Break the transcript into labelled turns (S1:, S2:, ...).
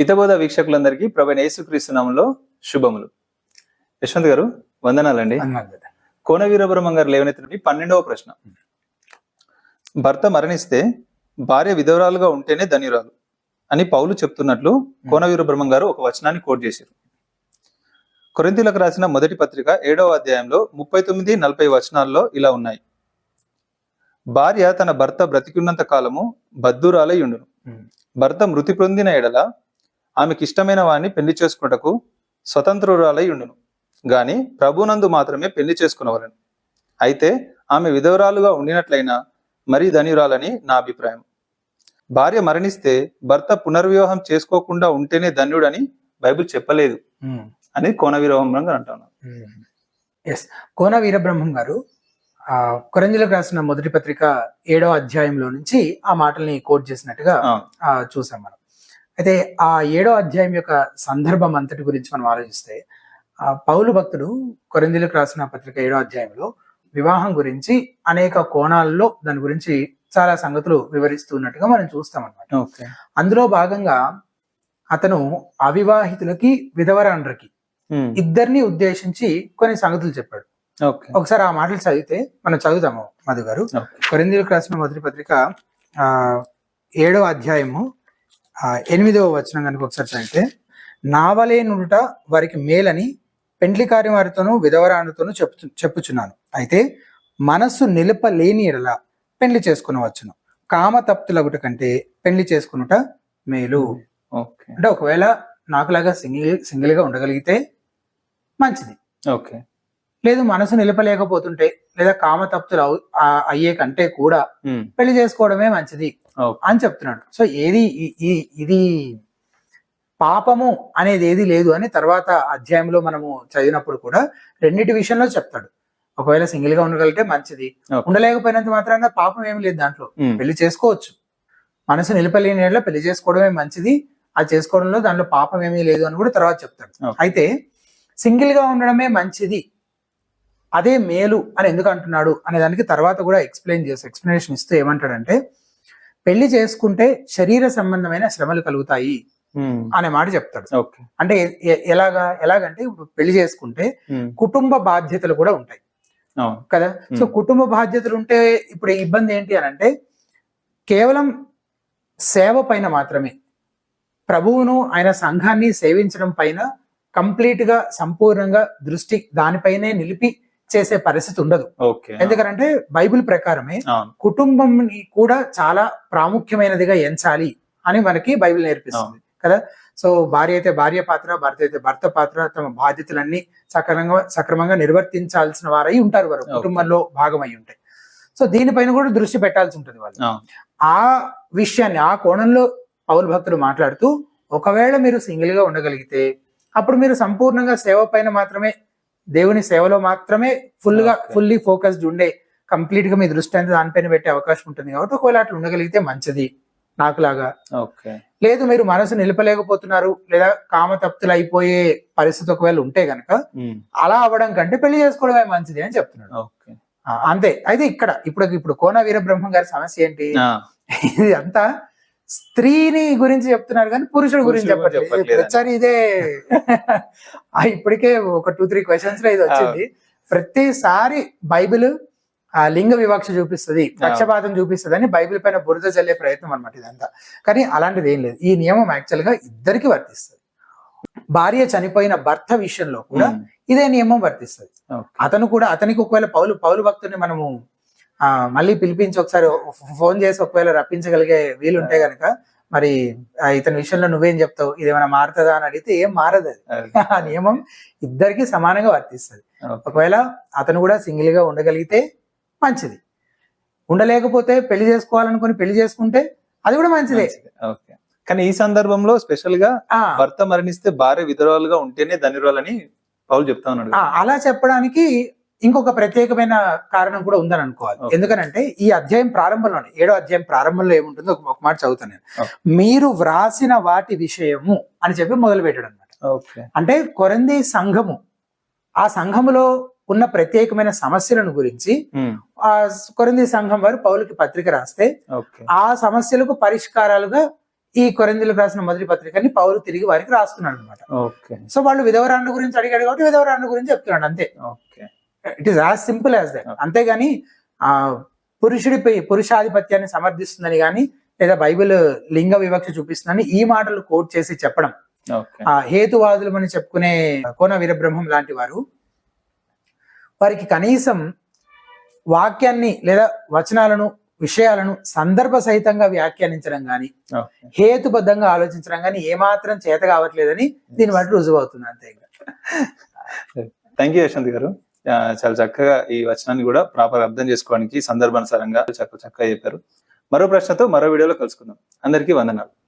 S1: హితబోధ వీక్షకులందరికీ ప్రభు యేసుక్రీస్తు నామంలో శుభములు. యశ్వంత్ గారు వందనాలండి. కోన వీరబ్రహ్మం గారు లేవనెత్తినవి పన్నెండవ ప్రశ్న. భర్త మరణిస్తే భార్య విధవరాలుగా ఉంటేనే ధన్యురాలు అని పౌలు చెప్తున్నట్లు కోన వీరబ్రహ్మం గారు ఒక వచనాన్ని కోట్ చేశారు. కొరింతీలకు రాసిన మొదటి పత్రిక ఏడవ అధ్యాయంలో ముప్పై తొమ్మిది నలభై వచనాల్లో ఇలా ఉన్నాయి. భార్య తన భర్త బ్రతికున్నంత కాలము బద్దురాలై ఉండును. భర్త మృతి పొందిన ఎడల ఆమెకి ఇష్టమైన వాడిని పెళ్ళి చేసుకున్నటకు స్వతంత్రురాలై ఉండును. గాని ప్రభునందు మాత్రమే పెళ్ళి చేసుకునవలను. అయితే ఆమె విధవరాలుగా ఉండినట్లయినా మరీ ధన్యురాలని నా అభిప్రాయం. భార్య మరణిస్తే భర్త పునర్వివాహం చేసుకోకుండా ఉంటేనే ధన్యుడని బైబిల్ చెప్పలేదు. అని కోన వివాహం గారు అంటున్నారు
S2: ఎస్ కోన వీరబ్రహ్మం గారు ఆ కొరంజులకు రాసిన మొదటి పత్రిక ఏడవ అధ్యాయంలో నుంచి ఆ మాటల్ని కోట్ చేసినట్టుగా చూసాం మనం. అయితే ఆ ఏడో అధ్యాయం యొక్క సందర్భం అంతటి గురించి మనం ఆలోచిస్తే ఆ పౌలు భక్తుడు కొరందీలకు రాసిన పత్రిక ఏడో అధ్యాయంలో వివాహం గురించి అనేక కోణాల్లో దాని గురించి చాలా సంగతులు వివరిస్తూ ఉన్నట్టుగా మనం చూస్తాం అనమాట అందులో భాగంగా అతను అవివాహితులకి విధవరాండ్రకి ఇద్దరిని ఉద్దేశించి కొన్ని సంగతులు చెప్పాడు.
S1: ఓకే.
S2: ఒకసారి ఆ మాటలు చదివితే మనం చదువుదాము మధు గారు. కొరిందీలకు రాసిన మొదటి పత్రిక ఆ, ఏడవ అధ్యాయము ఎనిమిదవ వచనం కనుక ఒకసారి చదివితే నావలే నుడుట వారికి మేలని పెండ్లి కార్యం వారితోనూ విధవరానుతోనూ చెప్తు చెప్పుచున్నాను. అయితే మనస్సు నిలపలేని ఎడల పెండ్లి చేసుకునవచ్చును కామ తప్తులగుట కంటే పెండ్లి చేసుకునుట మేలు.
S1: ఓకే.
S2: అంటే ఒకవేళ నాకులాగా సింగిల్ సింగిల్గా ఉండగలిగితే మంచిది.
S1: ఓకే.
S2: లేదు మనసు నిలపలేకపోతుంటే లేదా కామ తప్తులు అయ్యే కంటే కూడా పెళ్ళి చేసుకోవడమే మంచిది. అని చెప్తున్నాడు. సో ఏది ఇది పాపము అనేది ఏది లేదు అని తర్వాత అధ్యాయంలో మనము చదివినప్పుడు కూడా రెండింటి విషయంలో చెప్తాడు. ఒకవేళ సింగిల్గా ఉండగలిగితే మంచిది. ఉండలేకపోయినంత మాత్రాన పాపం ఏమి లేదు దాంట్లో. పెళ్ళి చేసుకోవచ్చు. మనసు నిలపలేని పెళ్ళి చేసుకోవడమే మంచిది. అది చేసుకోవడంలో దాంట్లో పాపం ఏమీ లేదు అని కూడా తర్వాత చెప్తాడు. అయితే సింగిల్గా ఉండడమే మంచిది. అదే మేలు అని ఎందుకు అంటున్నాడు అనే దానికి తర్వాత కూడా ఎక్స్ప్లెయిన్ చేసి ఎక్స్ప్లెనేషన్ ఇస్తూ ఏమంటాడంటే పెళ్ళి చేసుకుంటే శరీర సంబంధమైన శ్రమలు కలుగుతాయి అనే మాట చెప్తాడు.
S1: ఓకే.
S2: అంటే ఎలాగా ఎలాగంటే ఇప్పుడు పెళ్ళి చేసుకుంటే కుటుంబ బాధ్యతలు కూడా ఉంటాయి. కదా? సో. కుటుంబ బాధ్యతలు ఉంటే ఇప్పుడు ఇబ్బంది ఏంటి అని అంటే కేవలం సేవ పైన మాత్రమే ప్రభువును ఆయన సంఘాన్ని సేవించడం పైన కంప్లీట్గా సంపూర్ణంగా దృష్టి దానిపైనే నిలిపి చేసే పరిస్థితి ఉండదు. ఎందుకంటే బైబిల్ ప్రకారమే కుటుంబంని కూడా చాలా ప్రాముఖ్యమైనదిగా ఎంచాలి అని మనకి బైబిల్ నేర్పిస్తుంది. కదా? సో భార్య అయితే భార్య పాత్ర భర్త అయితే భర్త పాత్ర తమ బాధ్యతలన్నీ సక్రమంగా సక్రమంగా నిర్వర్తించాల్సిన వారై ఉంటారు వారు. కుటుంబంలో భాగమై ఉంటాయి సో దీనిపైన కూడా దృష్టి పెట్టాల్సి ఉంటుంది వాళ్ళు. ఆ విషయాన్ని ఆ కోణంలో పౌరు భక్తులు మాట్లాడుతూ ఒకవేళ మీరు సింగిల్గా ఉండగలిగితే అప్పుడు మీరు సంపూర్ణంగా సేవ పైన మాత్రమే దేవుని సేవలో మాత్రమే
S1: ఫుల్గా.
S2: ఫుల్లీ ఫోకస్డ్ ఉండే కంప్లీట్గా మీ దృష్టి అంతా దానిపైన పెట్టే అవకాశం ఉంటుంది. కాబట్టి ఒకవేళ అట్లా ఉండగలిగితే మంచిది నాకులాగా.
S1: ఓకే.
S2: లేదు మీరు మనసు నిలపలేకపోతున్నారు లేదా కామ తప్తులు అయిపోయే పరిస్థితి ఒకవేళ ఉంటే గనక అలా అవ్వడం కంటే పెళ్ళి చేసుకోవడమే మంచిది అని చెప్తున్నాడు. అంతే. అయితే ఇక్కడ ఇప్పుడు ఇప్పుడు కోన వీరబ్రహ్మం గారి సమస్య ఏంటి? ఇది అంతా స్త్రీని గురించి చెప్తున్నారు కానీ పురుషుడు గురించి చెప్పట్లేదు. ప్రతిసారి ఇదే. ఇప్పటికే ఒక టూ త్రీ క్వశ్చన్స్లో ఇది వచ్చింది. ప్రతిసారి బైబిల్ ఆ లింగ వివక్ష చూపిస్తుంది పక్షపాతం చూపిస్తుంది అని బైబిల్ పైన బురద చల్లే ప్రయత్నం అనమాట ఇదంతా. కానీ అలాంటిది ఏం లేదు. ఈ నియమం యాక్చువల్గా ఇద్దరికి వర్తిస్తుంది. భార్య చనిపోయిన భర్త విషయంలో కూడా ఇదే నియమం వర్తిస్తుంది. అతను కూడా అతనికి ఒకవేళ పౌలు పౌలు భక్తుని మనము మళ్ళీ పిలిపించి ఒకసారి ఫోన్ చేసి ఒకవేళ రప్పించగలిగే వీలుంటే గనక మరి ఇతని విషయంలో నువ్వేం చెప్తావు? ఇది ఏమైనా మారుతుందా అని అడిగితే ఏం మారదు ఆ నియమం ఇద్దరికి సమానంగా వర్తిస్తుంది. ఒకవేళ అతను కూడా సింగిల్గా ఉండగలిగితే మంచిది. ఉండలేకపోతే పెళ్ళి చేసుకోవాలనుకుని పెళ్ళి చేసుకుంటే అది కూడా మంచిదే.
S1: ఓకే. కానీ ఈ సందర్భంలో
S2: స్పెషల్గా
S1: భర్త మరణిస్తే భార్య విధురాలుగా ఉంటేనే ధనిరాలని పౌలు చెప్తా ఉన్నాడు.
S2: అలా చెప్పడానికి ఇంకొక ప్రత్యేకమైన కారణం కూడా ఉందని అనుకోవాలి. ఎందుకనంటే ఈ అధ్యాయం ప్రారంభంలోనే ఏడో అధ్యాయం ప్రారంభంలో ఏముంటుందో ఒక మాట చదువుతాను నేను. మీరు వ్రాసిన వాటి విషయము అని చెప్పి మొదలు పెట్టాడు అనమాట అంటే కొరంది సంఘము ఆ సంఘములో ఉన్న ప్రత్యేకమైన సమస్యలను గురించి ఆ కొరంది సంఘం వారు పౌలకి పత్రిక రాస్తే ఆ సమస్యలకు పరిష్కారాలుగా ఈ కొరిందులకు రాసిన మొదటి పత్రికని పౌలు తిరిగి వారికి రాస్తున్నాడు అనమాట
S1: ఓకే.
S2: సో వాళ్ళు విధవరాండ్ల గురించి అడిగాడు కాబట్టి విధవరాండ్ల గురించి చెప్తున్నాడు అంతే.
S1: Okay.
S2: It is as simple as that అంతేగాని ఆ పురుషుడిపై పురుషాధిపత్యాన్ని సమర్థిస్తుందని కానీ లేదా బైబిల్ లింగ వివక్ష చూపిస్తుందని ఈ మాటలు కోట్ చేసి చెప్పడం. ఆ హేతువాదులు అని చెప్పుకునే కోన వీరబ్రహ్మం లాంటి వారు వారికి కనీసం వాక్యాన్ని లేదా వచనాలను విషయాలను సందర్భ సహితంగా వ్యాఖ్యానించడం గాని
S1: ఓకే
S2: హేతుబద్ధంగా ఆలోచించడం గాని ఏమాత్రం చేత కావట్లేదని దీన్ని బట్టి రుజువు అవుతుంది అంతే.
S1: థ్యాంక్ యూ యశ్వంత్ గారు. చాలా చక్కగా ఈ వచనాన్ని కూడా ప్రాపర్ అర్థం చేసుకోవడానికి సందర్భానుసారంగా చక్క చక్కగా చెప్పారు. మరో ప్రశ్నతో మరో వీడియోలో కలుసుకుందాం. అందరికీ వందనాలు.